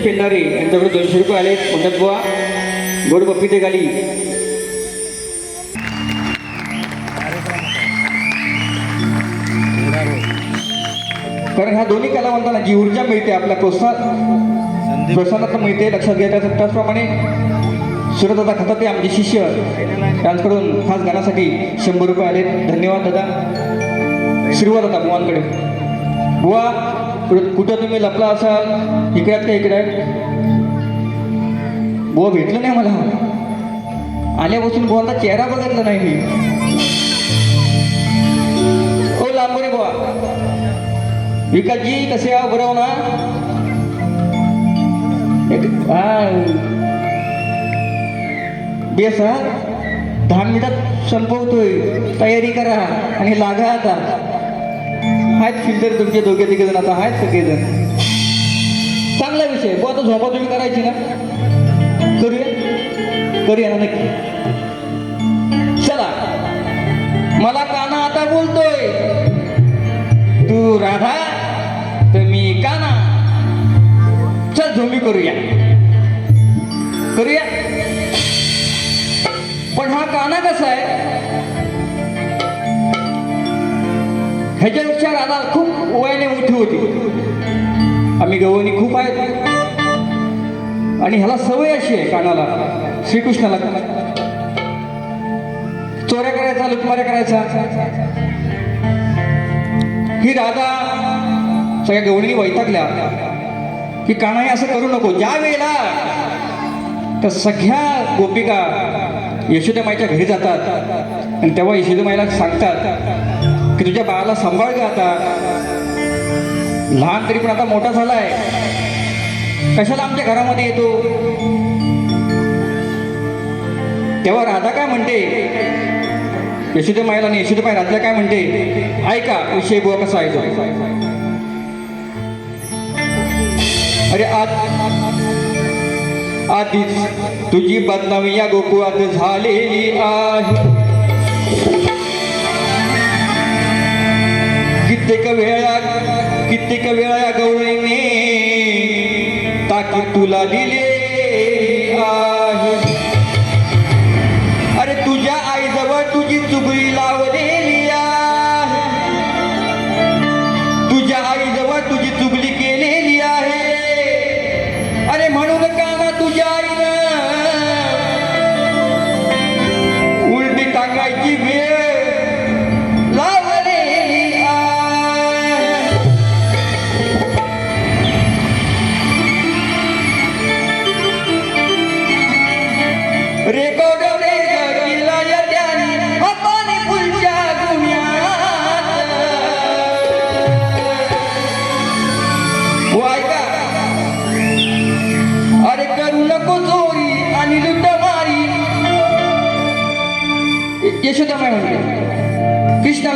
सचिन पेंढारे यांच्याकडे दोनशे रुपये आले. म्हणतात बुवा गोड बप्पी ते गाली कारण ह्या दोन्ही कलावंतांना जी ऊर्जा मिळते आपल्या प्रोत्साहन प्रोत्साहनात मिळते लक्षात घ्यायचं त्याच- त्याचप्रमाणे सुरदादा खताते आमचे शिष्य त्यांच्याकडून खास गाण्यासाठी शंभर रुपये आले धन्यवाद दादा. श्रीवाद दादा बुवांकडे. बुवा कुठं तुम्ही लपला असाल? इकड्यात का इकड्यात आहेत? बुवा भेटलं नाही मला. आल्यापासून बुवांचा चेहरा बघितला नाही मी. हो, ओ लांबोरे बुवा. विकासजी कसे आहो बरं हो ना? एक- बेस हा. दहा मिनिटात संपवतोय. तयारी करा आणि लागा आता. आहेत फिल्टर तुमचे दोघे तिघे जण आता आहेत सगळेजण चांगला विषय. बो आता झोपा तुम्ही करायची ना? करूया? करूया ना नक्की. चला. मला काना आता बोलतोय. तू राधा तर मी काना. चल झोमी करूया. करूया? पण हा काना कसा आहे? ह्याच्यापेक्षा राधा खूप वयाने मोठी होती. आम्ही गवळणी खूप आहेत. आणि ह्याला सवय अशी आहे कानाला श्रीकृष्णाला. चोऱ्या करायचा लुटमाऱ्या करायचा. ही राधा सगळ्या गवळणी वैतागल्या की कानाही असं करू नको. ज्या वेळेला त्या सगळ्या गोपिका यशोदामाईच्या घरी जातात आणि तेव्हा यशोदामाईला सांगतात की तुझ्या बाळाला सांभाळ ग आता. लहान तरी पण आता मोठा झालाय. कशाला आमच्या घरामध्ये येतो? तेव्हा राधा काय म्हणते? यशोदामाईला आणि माय राधा काय म्हणते? ऐका विषय बुवा कसा आहे अरे आज आधीच तुझी बदनामी या गोकुळात झालेली आहे. कित्येक वेळा कित्येक वेळा या गौरीने ताकी तुला दिले आहे. अरे तुझ्या आईजवळ तुझी चुगळी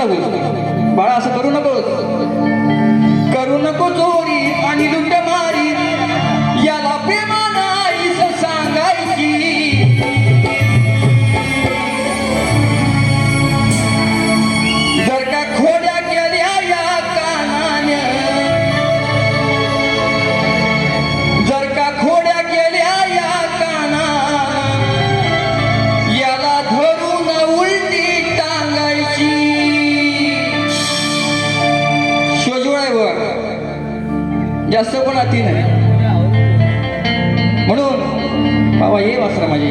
नको बाळा असं करू नको करू नको चोरी आणि लुटमारी जास्त पण अति नाही. म्हणून बाबा ये वासरा माझी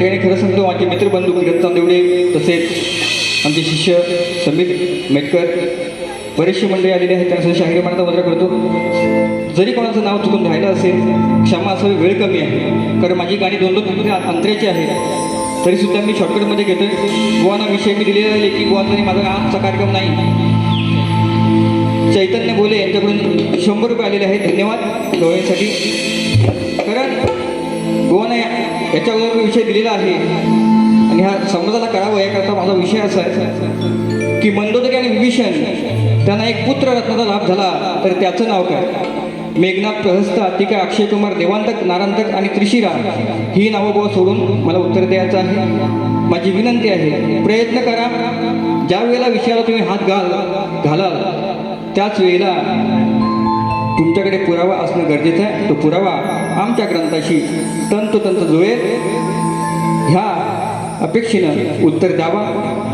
ठिकाणी खरं सांगतो माझे मित्रबंधू किरण देवडे तसेच आमचे शिष्य समीर मेटकर बरेचसे मंडळी आलेले आहेत त्यांना शाहिरी मनाचा वजा करतो. जरी कोणाचं नाव चुकून राहिलं असेल क्षमा असावी वेळ कमी आहे. कारण माझी गाणी दोन दोन मिनिटे अंतराची आहे. तरीसुद्धा मी शॉर्टकटमध्ये घेतोय. गोवाना विषय मी दिलेला आहे की गोवा तरी माझा आमचा कार्यक्रम नाही. चैतन्य बोले यांच्याकडून शंभर रुपये आलेले आहेत. धन्यवाद गोव्यासाठी कारण गोवाना याच्यावर मी विषय दिलेला आहे. आणि हा समाजाला कळावं याकरता माझा विषय असा आहे की मंदोदरी आणि विभीषण त्यांना एक पुत्र रत्नाचा लाभ झाला तर त्याचं नाव काय? मेघनाथ प्रहस्त अतिका अक्षय कुमार देवांतक नारांतक आणि त्रिशिरा ही नावं बुवा सोडून मला उत्तर द्यायचं आहे. माझी विनंती आहे प्रयत्न करा. ज्या वेळेला विषयाला तुम्ही हात घाल घालाल त्याच वेळेला तुमच्याकडे पुरावा असणं गरजेचं आहे. तो पुरावा आमच्या ग्रंथाशी तंतोतंत जुळेल. ह्या अपेक्षेनं उत्तर द्यावा.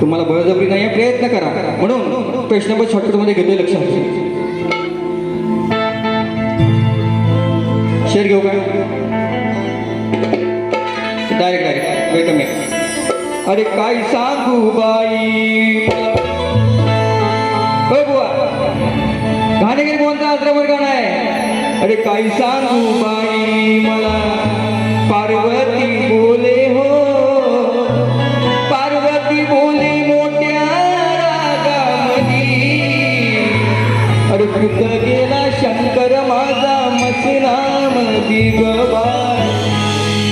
तुम्हाला बळजबरी नाही आहे, प्रयत्न करा. म्हणून प्रश्न शॉर्टकटमध्ये घेतोय लक्षात शेअर घेऊ काय डायरेक्ट डायरेक्ट वेलकम अरे काय सांगू बाई? अरे काही सांगू बाई मला पार्वती बोले हो. पार्वती बोले मोठ्या रागामधी. अरे कुठं गेला शंकर माझा मसनामधी गबाय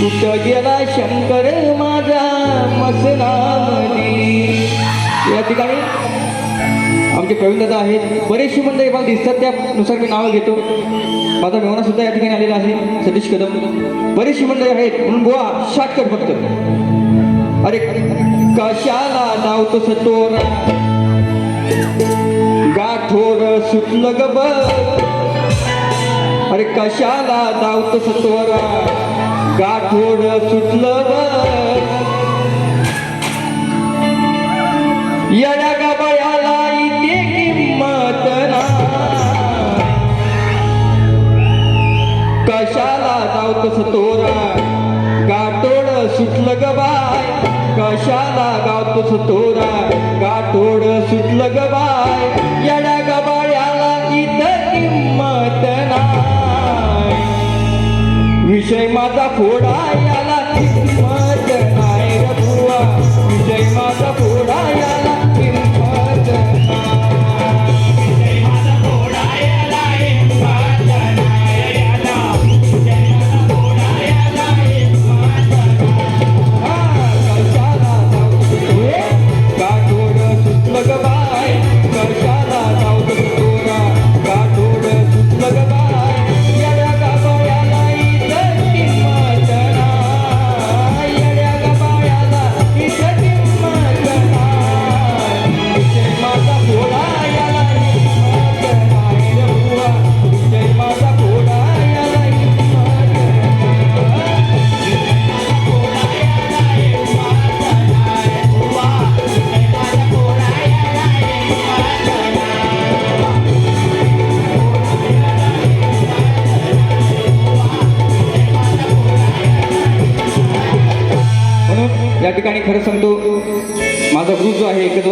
कुठं गेला शंकर माझा मसनामधी. या ठिकाणी आमचे प्रवीण दादा आहेत. बरेचशी मंडळी मला दिसतात त्यानुसार मी नावं घेतो. माझा मेहना सुद्धा या ठिकाणी आलेला आहे सतीश कदम. बरेचशी मंडळी आहेत म्हणून बुवा शॉर्टकट फक्त. अरे कशाला लावतो सतोर गाठोर सुटलं ग अरे कशाला लावतो सतोर गाठोर सुटलं कशाला जावतस तोरा गाठोड सुटलं ग बाय. कशाला गावतोस तोरा गाठोड सुटलं ग बाय. येड्या गबाळ्याला इथं किंमत नाही. विषय माझा फोडा याला किंमत नाही रे बुवा. विषय माझा फोडा याला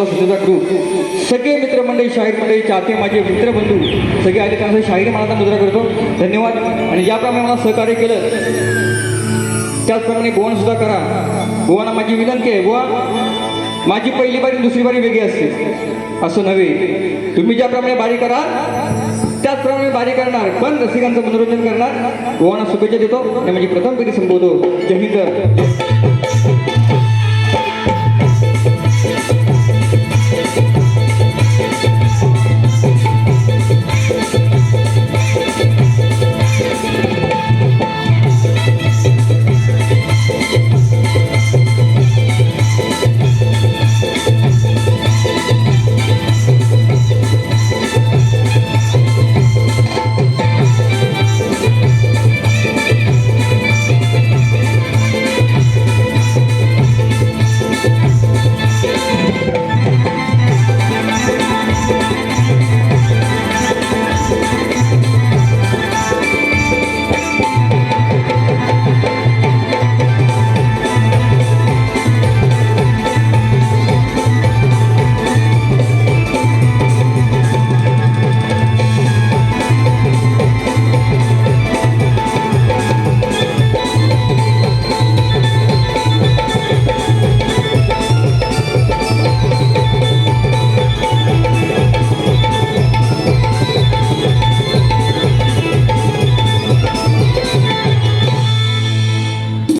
जो ग्रुप सगळे मित्रमंडळी शाहीर मंडळी चाहते माझे मित्रबंधू सगळे आले त्यांना शाहीर मनाचा मुद्रा करतो. धन्यवाद. आणि ज्याप्रमाणे मला सहकार्य केलं त्याचप्रमाणे गोवन सुद्धा करा. गोवाना माझी विनंती आहे गोवा माझी पहिली बारी दुसरी बारी वेगळी असते. असं नव्हे. तुम्ही ज्याप्रमाणे बारी करा त्याचप्रमाणे बारी करणार. पण रसिकांचं मनोरंजन करणार. गोवाना शुभेच्छा देतो. आणि माझी प्रथम कधी संबोधतो जय हिंद.